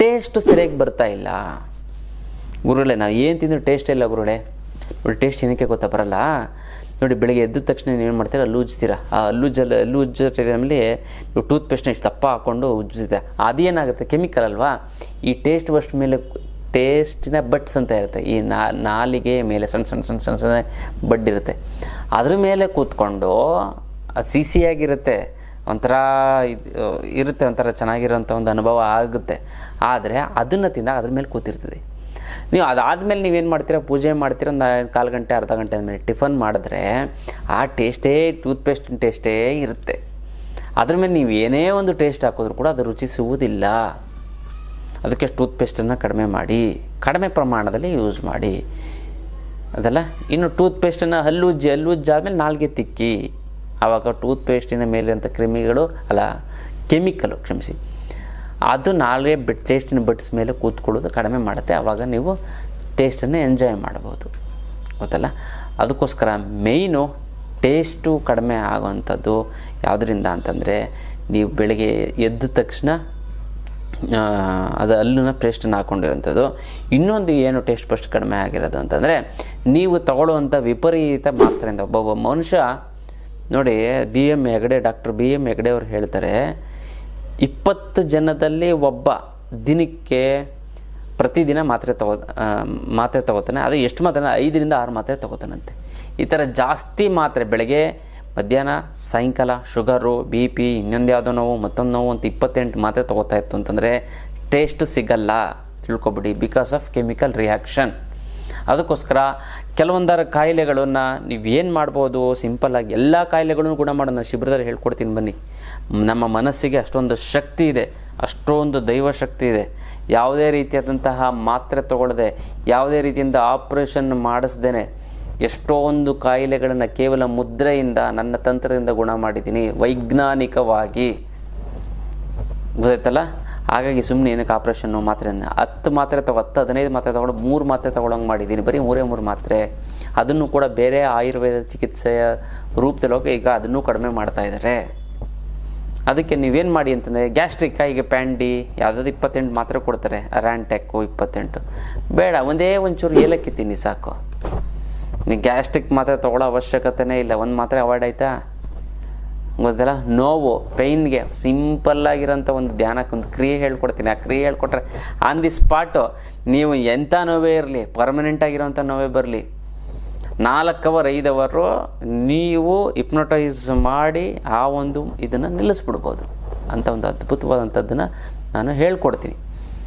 Taste ಸರಿಯಾಗಿ ಬರ್ತಾ ಇಲ್ಲ. ಗುರುಗಳೇ, ನಾವು ಏನು ತಿಂದರೂ ಟೇಸ್ಟ್ ಇಲ್ಲ ಗುರುಗಳೇ. ನೋಡಿ ಟೇಸ್ಟ್ ಏನಕ್ಕೆ ಗೊತ್ತಾ ಬರಲ್ಲ? ನೋಡಿ, ಬೆಳಿಗ್ಗೆ ಎದ್ದ ತಕ್ಷಣ ಏನು ಮಾಡ್ತೀರಾ? ಅಲ್ಲಿ ಉಜ್ತೀರಾ ಆ ಹಲ್ಲು ಅಲ್ಲೂ ಉಜ್ಜೋ ನೀವು ಟೂತ್ ಪೇಸ್ಟ್ನ ಇಷ್ಟು ದಪ್ಪ ಹಾಕ್ಕೊಂಡು ಉಜ್ಜಿದೆ ಅದೇನಾಗುತ್ತೆ? ಕೆಮಿಕಲ್ ಅಲ್ವಾ? ಈ ಟೇಸ್ಟ್ ಬಸ್ಟ್ ಮೇಲೆ ಟೇಸ್ಟಿನ ಬಟ್ಸ್ ಅಂತ ಇರುತ್ತೆ. ಈ ನಾಲಿಗೆ ಮೇಲೆ ಸಣ್ಣ ಸಣ್ಣ ಸಣ್ಣ ಸಣ್ಣ ಸಣ್ಣ ಬಡ್ಡಿರುತ್ತೆ ಅದ್ರ ಮೇಲೆ ಕೂತ್ಕೊಂಡು ಅದು ಸಿಹಿಯಾಗಿರುತ್ತೆ ಒಂಥರ ಇದು ಇರುತ್ತೆ, ಒಂಥರ ಚೆನ್ನಾಗಿರೋಂಥ ಒಂದು ಅನುಭವ ಆಗುತ್ತೆ. ಆದರೆ ಅದನ್ನು ತಿಂದಾಗ ಅದ್ರ ಮೇಲೆ ಕೂತಿರ್ತದೆ ನೀವು ಅದಾದಮೇಲೆ ನೀವೇನು ಮಾಡ್ತೀರಾ? ಪೂಜೆ ಮಾಡ್ತೀರಾ? ಒಂದು ಕಾಲು ಗಂಟೆ, ಅರ್ಧ ಗಂಟೆ ಆದಮೇಲೆ ಟಿಫನ್ ಮಾಡಿದ್ರೆ ಆ ಟೇಸ್ಟೇ ಟೂತ್ಪೇಸ್ಟಿನ ಟೇಸ್ಟೇ ಇರುತ್ತೆ. ಅದ್ರ ಮೇಲೆ ನೀವು ಏನೇ ಒಂದು ಟೇಸ್ಟ್ ಹಾಕಿದ್ರು ಕೂಡ ಅದು ರುಚಿ ಸಿಗುವುದಿಲ್ಲ ಅದಕ್ಕೆ ಟೂತ್ಪೇಸ್ಟನ್ನು ಕಡಿಮೆ ಮಾಡಿ, ಕಡಿಮೆ ಪ್ರಮಾಣದಲ್ಲಿ ಯೂಸ್ ಮಾಡಿ. ಅದಲ್ಲ? ಇನ್ನು ಟೂತ್ಪೇಸ್ಟನ್ನು ಹಲ್ಲುಜ್ಜಿ ಹಲ್ಲುಜ್ಜಿ ಆದಮೇಲೆ ನಾಲ್ಗೆ ತಿಕ್ಕಿ. ಆವಾಗ ಟೂತ್ಪೇಸ್ಟಿನ ಮೇಲೆ ಮೇಲಿರುವಂಥ ಕ್ರಿಮಿಗಳು, ಅಲ್ಲ, ಕೆಮಿಕಲು ಕ್ಷಮಿಸಿ. ಅದು ನಾಳೆ ಬಿಟ್ ಟೇಸ್ಟಿನ ಬಿಟ್ಸ್ ಮೇಲೆ ಕೂತ್ಕೊಳ್ಳೋದು ಕಡಿಮೆ ಮಾಡುತ್ತೆ. ಆವಾಗ ನೀವು ಟೇಸ್ಟನ್ನು ಎಂಜಾಯ್ ಮಾಡ್ಬೋದು ಗೊತ್ತಲ್ಲ? ಅದಕ್ಕೋಸ್ಕರ ಮೇಯ್ನು ಟೇಸ್ಟು ಕಡಿಮೆ ಆಗೋವಂಥದ್ದು ಯಾವುದರಿಂದ ಅಂತಂದರೆ, ನೀವು ಬೆಳಗ್ಗೆ ಎದ್ದ ತಕ್ಷಣ ಅದು ಅಲ್ಲೂ ಪೇಸ್ಟನ್ನು ಹಾಕ್ಕೊಂಡಿರೋಂಥದ್ದು ಇನ್ನೊಂದು ಏನು ಟೇಸ್ಟ್ ಫಸ್ಟ್ ಕಡಿಮೆ ಆಗಿರೋದು ಅಂತಂದರೆ, ನೀವು ತಗೊಳ್ಳುವಂಥ ವಿಪರೀತ ಮಾತ್ರೆಯಿಂದ ಒಬ್ಬೊಬ್ಬ ಮನುಷ್ಯ ನೋಡಿ B M Hegde, doctor B M Hegde ಅವರು ಹೇಳ್ತಾರೆ, ಇಪ್ಪತ್ತು ಜನದಲ್ಲಿ ಒಬ್ಬ ದಿನಕ್ಕೆ ಪ್ರತಿದಿನ ಮಾತ್ರೆ ತಗೋ ಮಾತ್ರೆ ತಗೋತಾನೆ. ಅದು ಎಷ್ಟು ಮಾತ್ರೆ ಐದರಿಂದ ಆರು ಮಾತ್ರೆ ತಗೋತಾನಂತೆ. ಈ ಥರ ಜಾಸ್ತಿ ಮಾತ್ರೆ, ಬೆಳಗ್ಗೆ, ಮಧ್ಯಾಹ್ನ, ಸಾಯಂಕಾಲ, ಶುಗರು ಬಿ ಪಿ ಇನ್ನೊಂದು ಯಾವುದೋ ನೋವು, ಮತ್ತೊಂದು ನೋವು ಅಂತ ಇಪ್ಪತ್ತೆಂಟು ಮಾತ್ರೆ ತಗೋತಾ ಇತ್ತು ಅಂತಂದರೆ ಟೇಸ್ಟ್ ಸಿಗಲ್ಲ. ತಿಳ್ಕೊಬಿಡಿ ಬಿಕಾಸ್ ಆಫ್ ಕೆಮಿಕಲ್ ರಿಯಾಕ್ಷನ್ ಅದಕ್ಕೋಸ್ಕರ ಕೆಲವೊಂದರ ಕಾಯಿಲೆಗಳನ್ನು ನೀವೇನು ಮಾಡ್ಬೋದು? ಸಿಂಪಲ್ಲಾಗಿ ಎಲ್ಲ ಕಾಯಿಲೆಗಳನ್ನು ಗುಣ ಮಾಡೋಣ. ಶಿಬಿರದಲ್ಲಿ ಹೇಳ್ಕೊಡ್ತೀನಿ ಬನ್ನಿ. ನಮ್ಮ ಮನಸ್ಸಿಗೆ ಅಷ್ಟೊಂದು ಶಕ್ತಿ ಇದೆ. ಅಷ್ಟೊಂದು ದೈವ ಶಕ್ತಿ ಇದೆ. ಯಾವುದೇ ರೀತಿಯಾದಂತಹ ಮಾತ್ರೆ ತಗೊಳ್ಳದೆ ಯಾವುದೇ ರೀತಿಯಿಂದ ಆಪ್ರೇಷನ್ ಮಾಡಿಸ್ದೇನೆ ಎಷ್ಟೊಂದು ಕಾಯಿಲೆಗಳನ್ನು ಕೇವಲ ಮುದ್ರೆಯಿಂದ, ನನ್ನ ತಂತ್ರದಿಂದ ಗುಣ ಮಾಡಿದ್ದೀನಿ. ವೈಜ್ಞಾನಿಕವಾಗಿ. ಗೊತ್ತಾಯ್ತಲ್ಲ? ಹಾಗಾಗಿ ಸುಮ್ಮನೆ ಏನಕ್ಕೆ ಆಪ್ರೇಷನ್ನು ಮಾತ್ರೆಯನ್ನು ಹತ್ತು ಮಾತ್ರೆ ತಗೋ, ಹತ್ತು ಹದಿನೈದು ಮಾತ್ರೆ ತೊಗೊಂಡು ಮೂರು ಮಾತ್ರೆ ತೊಗೊಳಂಗೆ ಮಾಡಿದ್ದೀನಿ, ಬರೀ ಮೂರೇ ಮೂರು ಮಾತ್ರೆ. ಅದನ್ನು ಕೂಡ ಬೇರೆ ಆಯುರ್ವೇದ ಚಿಕಿತ್ಸೆಯ ರೂಪದಲ್ಲಿ ಹೋಗಿ ಈಗ ಅದನ್ನು ಕಡಿಮೆ ಮಾಡ್ತಾ ಇದ್ದಾರೆ. ಅದಕ್ಕೆ ನೀವೇನು ಮಾಡಿ ಅಂತಂದರೆ ಗ್ಯಾಸ್ಟ್ರಿಕ್ ಈಗ ಪ್ಯಾಂಡಿ, ಯಾವುದಾದ್ರು ಇಪ್ಪತ್ತೆಂಟು ಮಾತ್ರೆ ಕೊಡ್ತಾರೆ ರ್ಯಾಂಟ್ಯಾಕು ಇಪ್ಪತ್ತೆಂಟು. ಬೇಡ, ಒಂದೇ ಒಂಚೂರು ಏಲಕ್ಕಿ ತಿನ್ನಿ ಸಾಕು. ನೀವು ಗ್ಯಾಸ್ಟ್ರಿಕ್ ಮಾತ್ರೆ ತೊಗೊಳ್ಳೋ ಅವಶ್ಯಕತೆನೇ ಇಲ್ಲ, ಒಂದು ಮಾತ್ರೆ ಅವಾಯ್ಡ್ ಆಯಿತಾ? ಗೊತ್ತಲ್ಲ ನೋವು, ಪೈನ್ಗೆ ಸಿಂಪಲ್ಲಾಗಿರೋಂಥ ಒಂದು ಧ್ಯಾನಕ್ಕೆ ಒಂದು ಕ್ರಿಯೆ ಹೇಳ್ಕೊಡ್ತೀನಿ. ಆ ಕ್ರಿಯೆ ಹೇಳ್ಕೊಟ್ರೆ ಆನ್ ದಿ ಸ್ಪಾಟು ನೀವು ಎಂಥ ನೋವೇ ಇರಲಿ ಪರ್ಮನೆಂಟ್ ಆಗಿರೋಂಥ ನೋವೇ ಬರಲಿ. ನಾಲ್ಕು ಅವರ್ ಐದು ಅವರು ನೀವು ಇಪ್ನೋಟೈಸ್ ಮಾಡಿ ಆ ಒಂದು ಇದನ್ನು ನಿಲ್ಲಿಸ್ಬಿಡ್ಬೋದು ಅಂತ ಒಂದು ಅದ್ಭುತವಾದಂಥದ್ದನ್ನು ನಾನು ಹೇಳ್ಕೊಡ್ತೀನಿ.